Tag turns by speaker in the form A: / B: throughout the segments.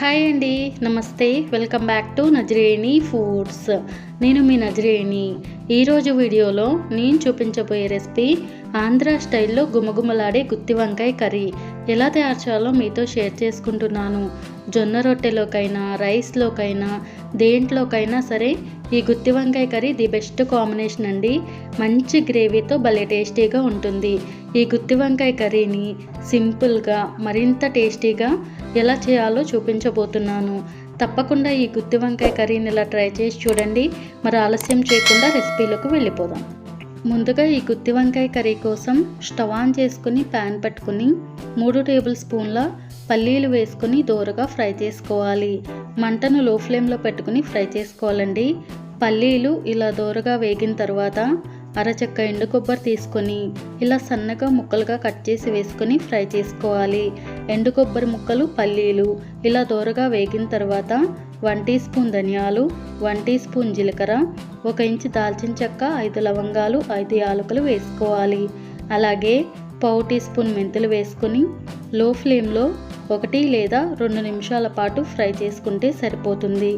A: Hi అండి నమస్తే. Welcome back to Nazareni foods. నేను మీ నజరేణి. ఈరోజు వీడియోలో నేను చూపించబోయే రెసిపీ ఆంధ్ర స్టైల్లో గుమగుమలాడే గుత్తి వంకాయ కర్రీ. ఎలా తయారు చేయాలో మీతో షేర్ చేసుకుంటున్నాను. జొన్న రొట్టెలోకైనా రైస్లోకైనా దేంట్లోకైనా సరే ఈ గుత్తి వంకాయ కర్రీ ది బెస్ట్ కాంబినేషన్ అండి. మంచి గ్రేవీతో భలే టేస్టీగా ఉంటుంది. ఈ గుత్తి వంకాయ కర్రీని సింపుల్గా మరింత టేస్టీగా ఎలా చేయాలో చూపించబోతున్నాను. తప్పకుండా ఈ గుత్తి వంకాయ కర్రీని ఇలా ట్రై చేసి చూడండి. మరి ఆలస్యం చేయకుండా రెసిపీలోకి వెళ్ళిపోదాం. ముందుగా ఈ గుత్తి వంకాయ కర్రీ కోసం స్టవ్ ఆన్ చేసుకుని ప్యాన్ పెట్టుకుని మూడు టేబుల్ స్పూన్ల పల్లీలు వేసుకుని దోరగా ఫ్రై చేసుకోవాలి. మంటను లో ఫ్లేమ్లో పెట్టుకుని ఫ్రై చేసుకోవాలండి. పల్లీలు ఇలా దోరగా వేగిన తర్వాత అరచెక్క ఎండు కొబ్బరి తీసుకొని ఇలా సన్నగా ముక్కలుగా కట్ చేసి వేసుకొని ఫ్రై చేసుకోవాలి. ఎండు కొబ్బరి ముక్కలు పల్లీలు ఇలా దోరగా వేగిన తర్వాత వన్ టీ స్పూన్ ధనియాలు వన్ టీ స్పూన్ జీలకర్ర ఒక ఇంచు దాల్చిన చెక్క ఐదు లవంగాలు ఐదు యాలకులు వేసుకోవాలి. అలాగే పావు టీ స్పూన్ మెంతులు వేసుకొని లో ఫ్లేమ్లో ఒకటి లేదా రెండు నిమిషాల పాటు ఫ్రై చేసుకుంటే సరిపోతుంది.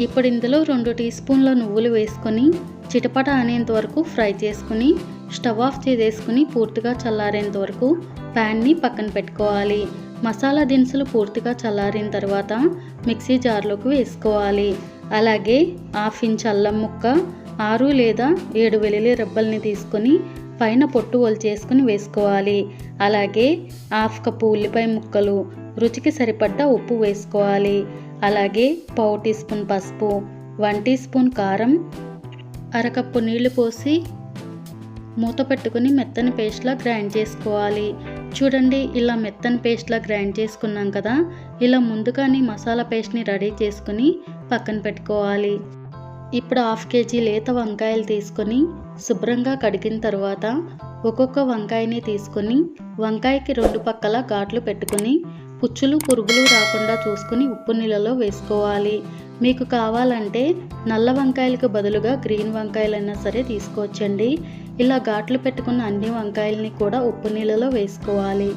A: ఇప్పుడు ఇందులో రెండు టీ స్పూన్ల నువ్వులు వేసుకొని చిటపట అనేంత వరకు ఫ్రై చేసుకుని స్టవ్ ఆఫ్ చేసేసుకుని పూర్తిగా చల్లారేంత వరకు ప్యాన్ని పక్కన పెట్టుకోవాలి. మసాలా దినుసులు పూర్తిగా చల్లారిన తర్వాత మిక్సీ జార్లోకి వేసుకోవాలి. అలాగే హాఫ్ ఇంచ్ అల్లం ముక్క ఆరు లేదా ఏడు వెల్లుల్లి రెబ్బల్ని తీసుకొని పైన పొట్టు ఒలిచేసుకుని వేసుకోవాలి. అలాగే హాఫ్ కప్పు ఉల్లిపాయ ముక్కలు రుచికి సరిపడ్డ ఉప్పు వేసుకోవాలి. అలాగే పావు టీ స్పూన్ పసుపు వన్ టీ స్పూన్ కారం అరకప్పు నీళ్ళు పోసి మూత పెట్టుకుని మెత్తని పేస్ట్లా గ్రైండ్ చేసుకోవాలి. చూడండి ఇలా మెత్తని పేస్ట్లా గ్రైండ్ చేసుకున్నాం కదా? ఇలా ముందుగానే మసాలా పేస్ట్ని రెడీ చేసుకుని పక్కన పెట్టుకోవాలి. ఇప్పుడు హాఫ్ కేజీ లేత వంకాయలు తీసుకొని శుభ్రంగా కడిగిన తర్వాత ఒక్కొక్క వంకాయని తీసుకొని వంకాయకి రెండు పక్కల ఘాట్లు పెట్టుకుని పుచ్చులు పురుగులు రాకుండా చూసుకుని ఉప్పు నీళ్ళలో వేసుకోవాలి. మీకు కావాలంటే నల్ల వంకాయలకు బదులుగా గ్రీన్ వంకాయలైనా సరే తీసుకోవచ్చండి. ఇలా ఘాట్లు పెట్టుకున్న అన్ని వంకాయల్ని కూడా ఉప్పు నీళ్ళలో వేసుకోవాలి.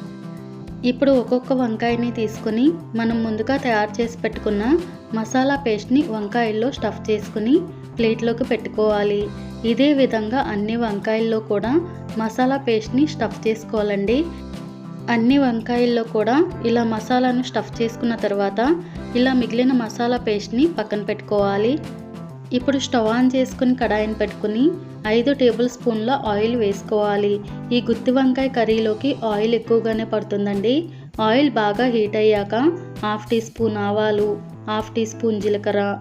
A: ఇప్పుడు ఒక్కొక్క వంకాయని తీసుకుని మనం ముందుగా తయారు చేసి పెట్టుకున్న మసాలా పేస్ట్ని వంకాయల్లో స్టఫ్ చేసుకుని ప్లేట్లోకి పెట్టుకోవాలి. ఇదే విధంగా అన్ని వంకాయల్లో కూడా మసాలా పేస్ట్ని స్టఫ్ చేసుకోవాలండి. అన్ని వంకాయల్లో కూడా ఇలా మసాలాను స్టఫ్ చేసుకున్న తర్వాత ఇలా మిగిలిన మసాలా పేస్ట్ని పక్కన పెట్టుకోవాలి. ఇప్పుడు స్టవ్ ఆన్ చేసుకుని కడాయిని పెట్టుకుని ఐదు టేబుల్ స్పూన్ల ఆయిల్ వేసుకోవాలి. ఈ గుత్తి వంకాయ కర్రీలోకి ఆయిల్ ఎక్కువగానే పడుతుందండి. ఆయిల్ బాగా హీట్ అయ్యాక హాఫ్ టీ స్పూన్ ఆవాలు హాఫ్ టీ స్పూన్ జీలకర్ర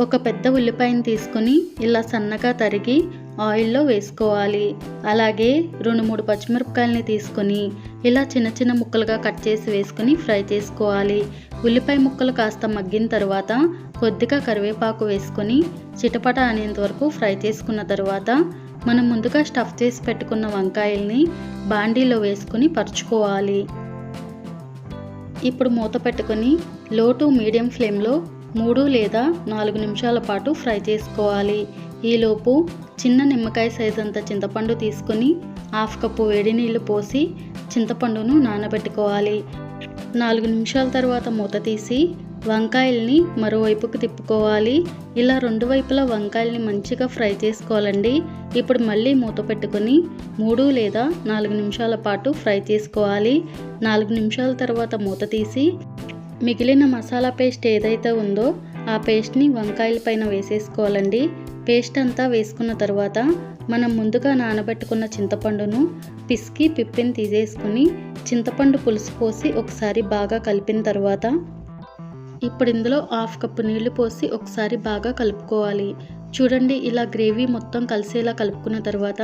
A: ఒక పెద్ద ఉల్లిపాయని తీసుకొని ఇలా సన్నగా తరిగి ఆయిల్లో వేసుకోవాలి. అలాగే రెండు మూడు పచ్చిమిరపకాయలని తీసుకొని ఇలా చిన్న చిన్న ముక్కలుగా కట్ చేసి వేసుకొని ఫ్రై చేసుకోవాలి. ఉల్లిపాయ ముక్కలు కాస్త మగ్గిన తర్వాత కొద్దిగా కరివేపాకు వేసుకొని చిటపట అనేంత వరకు ఫ్రై చేసుకున్న తర్వాత మనం ముందుగా స్టఫ్ చేసి పెట్టుకున్న వంకాయల్ని బాండీలో వేసుకుని పరుచుకోవాలి. ఇప్పుడు మూత పెట్టుకొని లో టు మీడియం ఫ్లేమ్లో మూడు లేదా నాలుగు నిమిషాల పాటు ఫ్రై చేసుకోవాలి. ఈలోపు చిన్న నిమ్మకాయ సైజ్ అంత చింతపండు తీసుకొని హాఫ్ కప్పు వేడి నీళ్ళు పోసి చింతపండును నానబెట్టుకోవాలి. నాలుగు నిమిషాల తర్వాత మూత తీసి వంకాయల్ని మరోవైపుకు తిప్పుకోవాలి. ఇలా రెండు వైపులా వంకాయల్ని మంచిగా ఫ్రై చేసుకోవాలండి. ఇప్పుడు మళ్ళీ మూత పెట్టుకొని మూడు లేదా నాలుగు నిమిషాల పాటు ఫ్రై చేసుకోవాలి. నాలుగు నిమిషాల తర్వాత మూత తీసి మిగిలిన మసాలా పేస్ట్ ఏదైతే ఉందో ఆ పేస్ట్ని వంకాయల పైన వేసేసుకోవాలండి. పేస్ట్ అంతా వేసుకున్న తర్వాత మనం ముందుగా నానబెట్టుకున్న చింతపండును పిసికి పిప్పిని తీసేసుకుని చింతపండు పులుసు పోసి ఒకసారి బాగా కలిపిన తర్వాత ఇప్పుడు ఇందులో హాఫ్ కప్పు నీళ్ళు పోసి ఒకసారి బాగా కలుపుకోవాలి. చూడండి ఇలా గ్రేవీ మొత్తం కలిసేలా కలుపుకున్న తర్వాత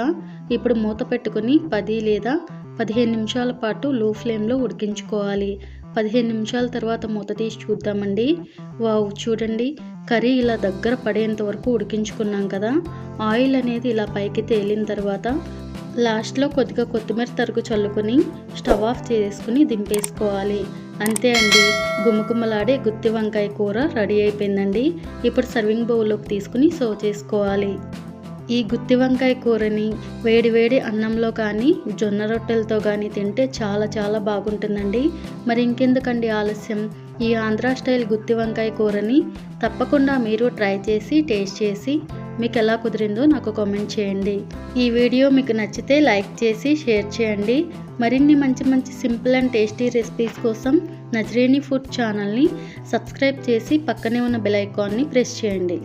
A: ఇప్పుడు మూత పెట్టుకుని పది లేదా పదిహేను నిమిషాల పాటు లో ఫ్లేమ్లో ఉడికించుకోవాలి. పదిహేను నిమిషాల తర్వాత మూత తీసి చూద్దామండి. వావ్ చూడండి. కర్రీ ఇలా దగ్గర పడేంత వరకు ఉడికించుకున్నాం కదా. ఆయిల్ అనేది ఇలా పైకి తేలిన తర్వాత లాస్ట్లో కొద్దిగా కొత్తిమీర తరుగు చల్లుకొని స్టవ్ ఆఫ్ చేసుకుని దింపేసుకోవాలి. అంతే అండి. గుమ్మగుమ్మలాడే గుత్తి వంకాయ కూర రెడీ అయిపోయిందండి. ఇప్పుడు సర్వింగ్ బౌల్లోకి తీసుకుని సర్వ్ చేసుకోవాలి. ఈ గుత్తి వంకాయ కూరని వేడి వేడి అన్నంలో కానీ జొన్న రొట్టెలతో కానీ తింటే చాలా చాలా బాగుంటుందండి. మరి ఇంకెందుకండి ఆలస్యం? ఈ ఆంధ్ర స్టైల్ గుత్తి వంకాయ కూరని తప్పకుండా మీరు ట్రై చేసి టేస్ట్ చేసి మీకు ఎలా కుదిరిందో నాకు కామెంట్ చేయండి. ఈ వీడియో మీకు నచ్చితే లైక్ చేసి షేర్ చేయండి. మరిన్ని మంచి మంచి సింపుల్ అండ్ టేస్టీ రెసిపీస్ కోసం నజరేని ఫుడ్ ఛానల్ని సబ్స్క్రైబ్ చేసి పక్కనే ఉన్న బెల్ ఐకాన్ని ప్రెస్ చేయండి.